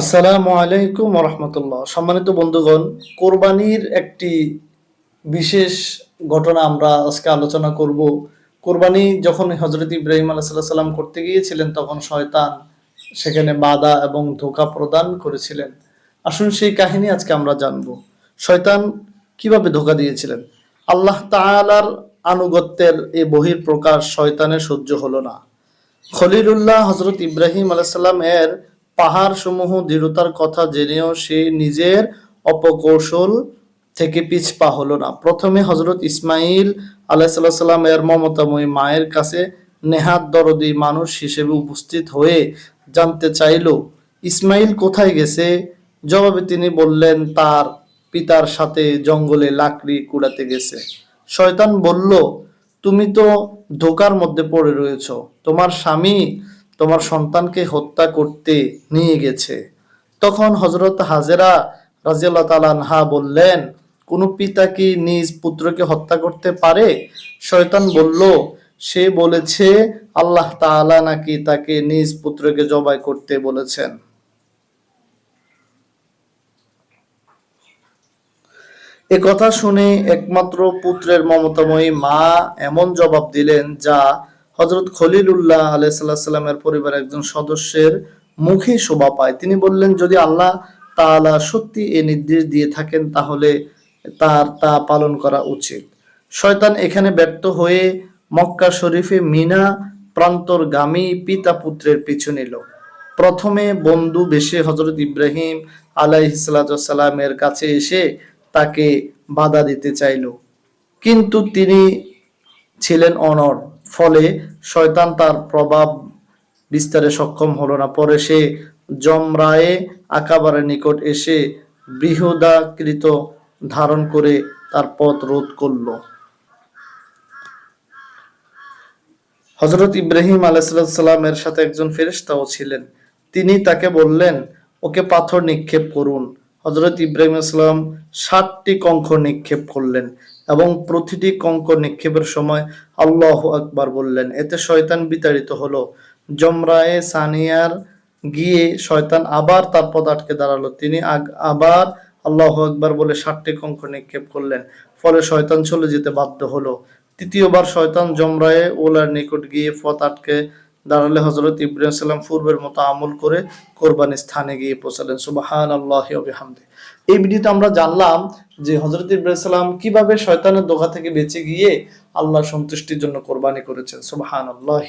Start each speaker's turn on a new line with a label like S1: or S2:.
S1: আসসালামু আলাইকুম রহমতুল্লাহ। সম্মানিত বন্ধুগণ, কোরবানির একটি বিশেষ ঘটনা আমরা আজকে আলোচনা করব। কোরবানি যখন হজরত ইব্রাহিম আলাহ সাল্লাম করতে গিয়েছিলেন, তখন শয়তান সেখানে বাধা এবং ধোকা প্রদান করেছিলেন। আসুন সেই কাহিনী আজকে আমরা জানব। শয়তান কীভাবে ধোকা দিয়েছিলেন? আল্লাহ তাআলার আনুগত্যের এ বহির প্রকাশ শয়তানের সহ্য হলো না। খলিলুল্লাহ হজরত ইব্রাহিম আলাইসাল্লাম এর পাহাড় সমূহ দৃঢ়তার কথা জেনেও সে নিজের অপকৌশল থেকে পিছপা হলো না। প্রথমে হজরত ইসমাইল আলাইসাল্লাম এর মমতাময়ী মায়ের কাছে নেহাত দরদি মানুষ হিসেবে উপস্থিত হয়ে জানতে চাইল ইসমাইল কোথায় গেছে? জবাবে তিনি বললেন, তার পিতার সাথে জঙ্গলে লাকড়ি কুড়াতে গেছে। শয়তান বলল, তুমি তো ধোকার মধ্যে পড়ে রয়েছ। তোমার স্বামী তোমার সন্তানকে হত্যা করতে নিয়ে গেছে। তখন হজরত হাজেরা রাজিয়াল্লাহ তালানহা বললেন, কোন পিতা কি নিজ পুত্রকে হত্যা করতে পারে? শয়তান বলল, সে বলেছে, আল্লাহ তাআলা নাকি তাকে নিজ পুত্রকে জবাই করতে বলেছেন। এ কথা শুনে একমাত্র পুত্রের মমতাময়ী মা এমন জবাব দিলেন যা হজরত খলিলুল্লাহ আলাইসাল্লামের পরিবারের একজন সদস্যের মুখে শোভা পায়। তিনি বললেন, যদি আল্লাহ তাআলা সত্যি এ নির্দেশ দিয়ে থাকেন, তাহলে তার তা পালন করা উচিত। শয়তান এখানে ব্যর্থ হয়ে মক্কা শরীফে মিনা প্রান্তরগামী পিতা পুত্রের পিছু নিল। প্রথমে বন্ধু বেশে হজরত ইব্রাহিম আলাইহিসালামের কাছে এসে তাকে বাধা দিতে চাইল। কিন্তু তিনি ছিলেন অনর ফলে শয়তান তার প্রভাব বিস্তারে সক্ষম হলো না। পরে সে জমরায়ে আকাবারের নিকট এসে বৃহদাকৃত ধারণ করে তার পথ রোধ করল। হজরত ইব্রাহিম আলাইসাল্লামের সাথে একজন ফেরিস্তাও ছিলেন। তিনি তাকে বললেন, ওকে পাথর নিক্ষেপ করুন। হজরত ইব্রাহিম আসলাম সাতটি কঙ্ক নিক্ষেপ করলেন এবং প্রতিটি কঙ্ক নিক্ষেপের সময় আল্লাহ আকবার বললেন, এতে শয়তান বিতাড়িত হলো। জমরায়ে সানিয়ার গিয়ে শয়তান আবার তার পদ আটকে দাঁড়াল। তিনি আবার আল্লাহ আকবার বলে ষাটটি কঙ্ক নিক্ষেপ করলেন, ফলে শয়তান চলে যেতে বাধ্য হলো। তৃতীয়বার শয়তান জমরায়ে ওলার নিকট গিয়ে পথ আটকে দাঁড়ালে হজরত ইব্রাহিম সাল্লাম পূর্বের মতো আমল করে কোরবানির স্থানে গিয়ে পৌঁছালেন। সুবাহান আল্লাহ হামদে এই ভিডিওতে আমরা জানলাম যে হজরত ইব্রাহিম সাল্লাম কীভাবে শয়তানের দোকা থেকে বেঁচে গিয়ে আল্লাহ সন্তুষ্টির জন্য কোরবানি করেছেন। সুবাহান আল্লাহ